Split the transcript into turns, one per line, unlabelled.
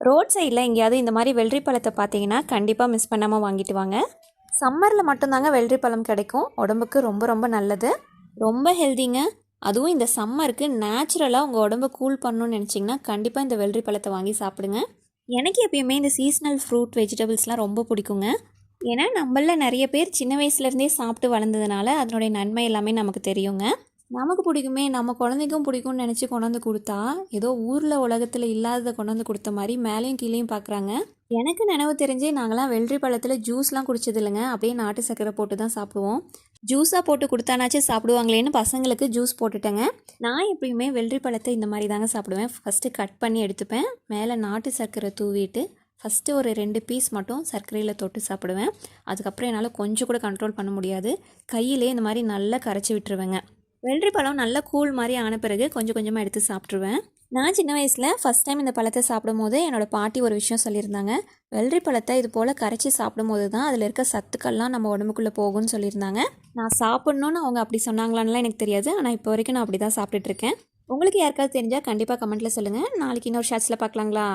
Road சைடில் எங்கேயாவது இந்த மாதிரி வெள்ளரி பழத்தை பார்த்தீங்கன்னா கண்டிப்பாக மிஸ் பண்ணாமல் வாங்கிட்டு வாங்க. சம்மரில் மட்டும்தாங்க வெள்ளரி பழம் கிடைக்கும். உடம்புக்கு ரொம்ப ரொம்ப நல்லது. ரொம்ப ஹெல்திங்க அதுவும் இந்த சம்மருக்கு நேச்சுரலாக உங்கள் உடம்ப கூல் பண்ணணும்னு நினச்சிங்கன்னா கண்டிப்பாக இந்த வெள்ளரி பழத்தை வாங்கி சாப்பிடுங்க. எனக்கு எப்பயுமே இந்த சீஸ்னல் ஃப்ரூட் வெஜிடபிள்ஸ்லாம் ரொம்ப பிடிக்குங்க. ஏன்னா நம்மள நிறைய பேர் சின்ன வயசுலேருந்தே சாப்பிட்டு வளர்ந்ததுனால அதனுடைய நன்மை எல்லாமே நமக்கு தெரியுங்க. நமக்கு பிடிக்குமே நம்ம குழந்தைக்கும் பிடிக்கும்னு நினச்சி கொண்டாந்து கொடுத்தா ஏதோ ஊரில் உலகத்தில் இல்லாததை கொண்டாந்து கொடுத்த மாதிரி மேலேயும் கீழேயும் பார்க்குறாங்க எனக்கு நினைவு தெரிஞ்சு நாங்களாம் வெள்ளரி பழத்தில் ஜூஸ்லாம் குடிச்சது இல்லைங்க அப்படியே நாட்டு சர்க்கரை போட்டு தான் சாப்பிடுவோம். ஜூஸாக போட்டு கொடுத்தானாச்சும் சாப்பிடுவாங்களேன்னு பசங்களுக்கு ஜூஸ் போட்டுட்டேங்க. நான் எப்பயுமே வெள்ளரி பழத்தை இந்த மாதிரி தாங்க சாப்பிடுவேன். ஃபஸ்ட்டு கட் பண்ணி எடுத்துப்பேன். மேலே நாட்டு சர்க்கரை தூவிட்டு ஃபஸ்ட்டு ஒரு ரெண்டு பீஸ் மட்டும் சர்க்கரையில் தொட்டு சாப்பிடுவேன். அதுக்கப்புறம் என்னால் கொஞ்சம் கூட கண்ட்ரோல் பண்ண முடியாது. கையிலே இந்த மாதிரி நல்லா கரைச்சி விட்டுருவேங்க. வெள்ளரி பழம் நல்லா கூழ் மாதிரி ஆன பிறகு கொஞ்சம் கொஞ்சமாக எடுத்து சாப்பிட்ருவேன் நான் சின்ன வயசில் ஃபஸ்ட் டைம் இந்த பழத்தை சாப்பிடும் போது என்னோட பாட்டி ஒரு விஷயம் சொல்லியிருந்தாங்க. வெள்ளரி பழத்தை இது போல் கரைச்சி சாப்பிடும்போது தான் அதில் இருக்க சத்துக்கள்லாம் நம்ம உடம்புக்குள்ளே போகும்னு சொல்லியிருந்தாங்க. நான் சாப்பிட்ணுன்னு அவங்க அப்படி சொன்னாங்களான்லாம் எனக்கு தெரியாது. ஆனால் இப்போ வரைக்கும் நான் அப்படி தான் சாப்பிட்டுட்ருக்கேன் உங்களுக்கு யாருக்காவது தெரிஞ்சால் கண்டிப்பாக கமெண்ட்டில் சொல்லுங்கள் நாளைக்கு இன்னொரு ஷார்ட்ஸில் பார்க்கலாங்களா?